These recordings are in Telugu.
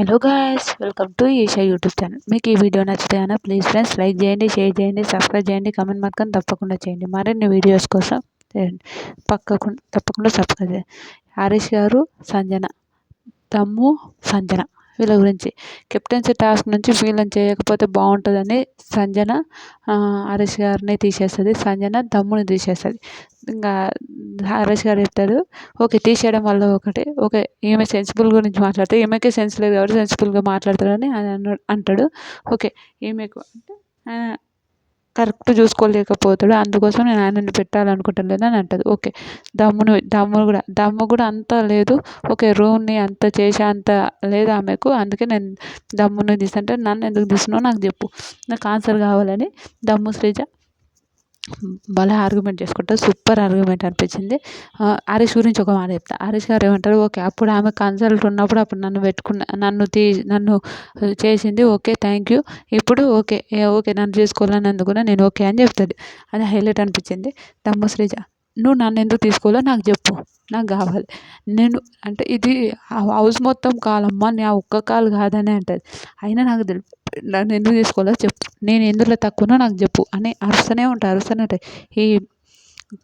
Hello guys welcome to Esha YouTube channel. మీకు ఈ వీడియో నచ్చితే అయినా ప్లీజ్ ఫ్రెండ్స్ లైక్ చేయండి షేర్ చేయండి సబ్స్క్రైబ్ చేయండి కమెంట్ మాత్రం తప్పకుండా చేయండి. మరిన్ని వీడియోస్ కోసం చేయండి. పక్కకు తప్పకుండా సబ్స్క్రైబ్ చేయండి. హరీష్ గారు సంజన. తమ్ము సంజన. వీళ్ళ గురించి. కెప్టెన్సీ టాస్క్ నుంచి వీళ్ళని చేయకపోతే బాగుంటుందని సంజన హరీష్ గారిని తీసేస్తుంది. సంజన తమ్ముని తీసేస్తుంది. ఇంకా హరీష్ గారు చెప్తాడు ఓకే తీసేయడం వల్ల ఒకటి. ఓకే ఈమె సెన్సిబుల్ గురించి మాట్లాడితే ఈమెకే సెన్స్ లేదు కాబట్టి సెన్సిబుల్గా మాట్లాడతాడని ఆయన అంటాడు. ఓకే ఈమెకు అంటే కరెక్ట్ చూసుకోలేకపోతాడు. అందుకోసం నేను ఆయనని పెట్టాలనుకుంటలేను అని అంటుంది. ఓకే దమ్మును దమ్ము కూడా దమ్ము కూడా అంత లేదు. ఓకే రూమ్ని అంత చేసే అంత లేదు ఆమెకు. అందుకే నేను దమ్ముని తీసంటే నన్ను ఎందుకు తీస్తున్నావు? నాకు చెప్పు. నాకు ఆన్సర్ కావాలని దమ్ము శ్రీజ భలే ఆర్గ్యుమెంట్ చేసుకుంటారు సూపర్ ఆర్గ్యుమెంట్ అనిపించింది. హరీష్ గురించి ఒక మాట చెప్తా. హరీష్ గారు ఏమంటారు ఓకే అప్పుడు ఆమె కన్సల్ట్ ఉన్నప్పుడు అప్పుడు నన్ను పెట్టుకున్న నన్ను తీ నన్ను చేసింది ఓకే థ్యాంక్ యూ ఇప్పుడు ఓకే ఓకే నన్ను చేసుకోవాలని కూడా నేను ఓకే అని చెప్తుంది. అది హైలైట్ అనిపించింది. దమ్ము శ్రీజ నువ్వు నన్ను ఎందుకు తీసుకోవాలో నాకు చెప్పు నాకు కావాలి. నేను అంటే ఇది హౌస్ మొత్తం కాలమ్మా నా ఒక్క కాలు కాదని అంటుంది. అయినా నాకు తెలుపు నన్ను ఎందుకు తీసుకోవాలో చెప్పు. నేను ఎందులో తక్కువనో నాకు చెప్పు అని అరుస్తూనే ఉంటారు అరుస్తూనే ఉంటాయి ఈ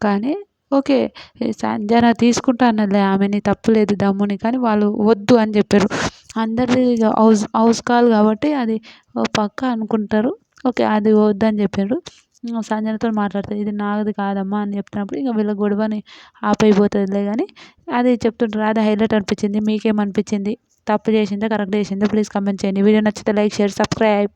కానీ ఓకే సంజన తీసుకుంటా అన్నదిలే ఆమెని తప్పులేదు దమ్ముని కానీ వాళ్ళు వద్దు అని చెప్పారు. అందరిది హౌస్ హౌస్ కాల్ కాబట్టి అది పక్క అనుకుంటారు. ఓకే అది వద్దని చెప్పారు. సంజనతో మాట్లాడుతుంది ఇది నాది కాదమ్మా అని చెప్తున్నప్పుడు ఇక వీళ్ళ గొడవని ఆపైపోతుందిలే కానీ అది చెప్తుంటారు. అది హైలైట్ అనిపించింది మీకేమనిపించింది? తప్పు చేసిందా కరెక్ట్ చేసిందా? ప్లీజ్ కమెంట్ చేయండి. వీడియో నచ్చితే లైక్ షేర్ సబ్స్క్రైబ్.